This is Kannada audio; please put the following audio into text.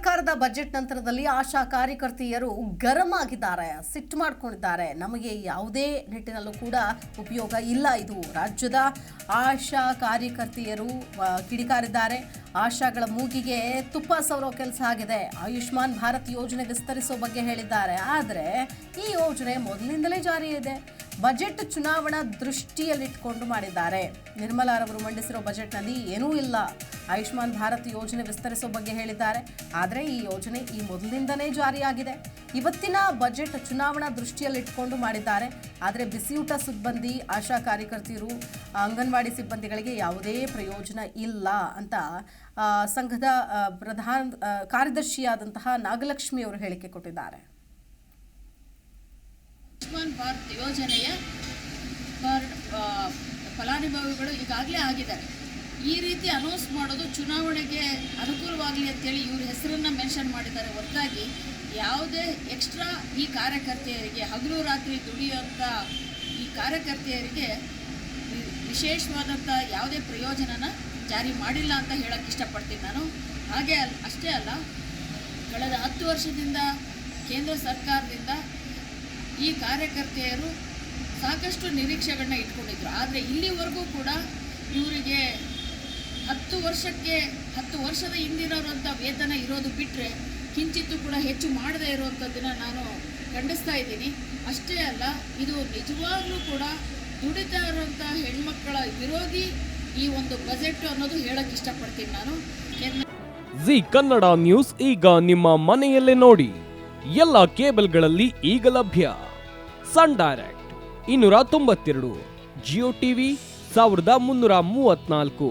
ಸರ್ಕಾರದ ಬಜೆಟ್ ನಂತರದಲ್ಲಿ ಆಶಾ ಕಾರ್ಯಕರ್ತೆಯರು ಗರಂ ಆಗಿದ್ದಾರೆ ಸಿಟ್ಟು ಮಾಡ್ಕೊಂಡಿದ್ದಾರೆ. ನಮಗೆ ಯಾವುದೇ ನಿಟ್ಟಿನಲ್ಲೂ ಕೂಡ ಉಪಯೋಗ ಇಲ್ಲ. ಇದು ರಾಜ್ಯದ ಆಶಾ ಕಾರ್ಯಕರ್ತೆಯರು ಕಿಡಿಕಾರಿದ್ದಾರೆ. ಆಶಾಗಳ ಮೂಗಿಗೆ ತುಪ್ಪ ಸವರೋ ಕೆಲಸ ಆಗಿದೆ. ಆಯುಷ್ಮಾನ್ ಭಾರತ್ ಯೋಜನೆ ವಿಸ್ತರಿಸೋ ಬಗ್ಗೆ ಹೇಳಿದ್ದಾರೆ. ಆದರೆ ಈ ಯೋಜನೆ ಮೊದಲಿನಿಂದಲೇ ಜಾರಿ ಇದೆ. ಬಜೆಟ್ ಚುನಾವಣಾ ದೃಷ್ಟಿಯಲ್ಲಿಟ್ಟುಕೊಂಡು ಮಾಡಿದ್ದಾರೆ. ನಿರ್ಮಲಾರವರು ಮಂಡಿಸಿರೋ ಬಜೆಟ್ನಲ್ಲಿ ಏನೂ ಇಲ್ಲ. ಆಯುಷ್ಮಾನ್ ಭಾರತ್ ಯೋಜನೆ ವಿಸ್ತರಿಸೋ ಬಗ್ಗೆ ಹೇಳಿದ್ದಾರೆ. ಆದರೆ ಈ ಯೋಜನೆ ಈ ಮೊದಲಿಂದನೇ ಜಾರಿಯಾಗಿದೆ. ಇವತ್ತಿನ ಬಜೆಟ್ ಚುನಾವಣಾ ದೃಷ್ಟಿಯಲ್ಲಿಟ್ಕೊಂಡು ಮಾಡಿದ್ದಾರೆ. ಆದರೆ ಬಿಸಿಯೂಟ ಸಿಬ್ಬಂದಿ, ಆಶಾ ಕಾರ್ಯಕರ್ತರು, ಅಂಗನವಾಡಿ ಸಿಬ್ಬಂದಿಗಳಿಗೆ ಯಾವುದೇ ಪ್ರಯೋಜನ ಇಲ್ಲ ಅಂತ ಸಂಘದ ಪ್ರಧಾನ ಕಾರ್ಯದರ್ಶಿಯಾದಂತಹ ನಾಗಲಕ್ಷ್ಮಿ ಅವರು ಹೇಳಿಕೆ ಕೊಟ್ಟಿದ್ದಾರೆ. ಆಯುಷ್ಮಾನ್ ಭಾರತ್ ಯೋಜನೆಯ ಫಲಾನುಭವಿಗಳು ಈಗಾಗಲೇ ಆಗಿದ್ದಾರೆ. ಈ ರೀತಿ ಅನೌನ್ಸ್ ಮಾಡೋದು ಚುನಾವಣೆಗೆ ಅನುಕೂಲವಾಗಲಿ ಅಂತೇಳಿ ಇವ್ರ ಹೆಸರನ್ನು ಮೆನ್ಷನ್ ಮಾಡಿದ್ದಾರೆ. ಹೊರತಾಗಿ ಯಾವುದೇ ಎಕ್ಸ್ಟ್ರಾ ಈ ಕಾರ್ಯಕರ್ತೆಯರಿಗೆ ಹಗಲು ರಾತ್ರಿ ದುಡಿಯುವಂಥ ಈ ಕಾರ್ಯಕರ್ತೆಯರಿಗೆ ವಿಶೇಷವಾದಂಥ ಯಾವುದೇ ಪ್ರಯೋಜನನ ಜಾರಿ ಮಾಡಿಲ್ಲ ಅಂತ ಹೇಳಕ್ಕೆ ಇಷ್ಟಪಡ್ತೀನಿ ನಾನು. ಹಾಗೆ ಅಲ್, ಅಷ್ಟೇ ಅಲ್ಲ, ಕಳೆದ ಹತ್ತು ವರ್ಷದಿಂದ ಕೇಂದ್ರ ಸರ್ಕಾರದಿಂದ ಈ ಕಾರ್ಯಕರ್ತೆಯರು ಸಾಕಷ್ಟು ನಿರೀಕ್ಷೆಗಳನ್ನ ಇಟ್ಕೊಂಡಿದ್ರು. ಆದರೆ ಇಲ್ಲಿವರೆಗೂ ಕೂಡ ಇವರಿಗೆ ಹತ್ತು ವರ್ಷಕ್ಕೆ ಹತ್ತು ವರ್ಷದ ಹಿಂದಿರೋರಂಥ ವೇತನ ಇರೋದು ಬಿಟ್ಟರೆ ಕಿಂಚಿತ್ತು ಕೂಡ ಹೆಚ್ಚು ಮಾಡದೇ ಇರುವಂಥದ್ದನ್ನು ನಾನು ಖಂಡಿಸ್ತಾ ಇದ್ದೀನಿ. ಅಷ್ಟೇ ಅಲ್ಲ, ಇದು ನಿಜವಾಗ್ಲೂ ಕೂಡ ದುಡಿತಾ ಇರುವಂಥ ಹೆಣ್ಮಕ್ಕಳ ವಿರೋಧಿ ಈ ಒಂದು ಬಜೆಟ್ ಅನ್ನೋದು ಹೇಳಕ್ಕೆ ಇಷ್ಟಪಡ್ತೀನಿ ನಾನು. ಜಿ ಕನ್ನಡ ನ್ಯೂಸ್ ಈಗ ನಿಮ್ಮ ಮನೆಯಲ್ಲೇ ನೋಡಿ. ಎಲ್ಲ ಕೇಬಲ್ಗಳಲ್ಲಿ ಈಗ ಲಭ್ಯ. ಸನ್ ಡೈರೆಕ್ಟ್ ಇನ್ನೂರ ತೊಂಬತ್ತೆರಡು, ಜಿಯೋ ಟಿವಿ ಸಾವಿರದ ಮುನ್ನೂರ ಮೂವತ್ನಾಲ್ಕು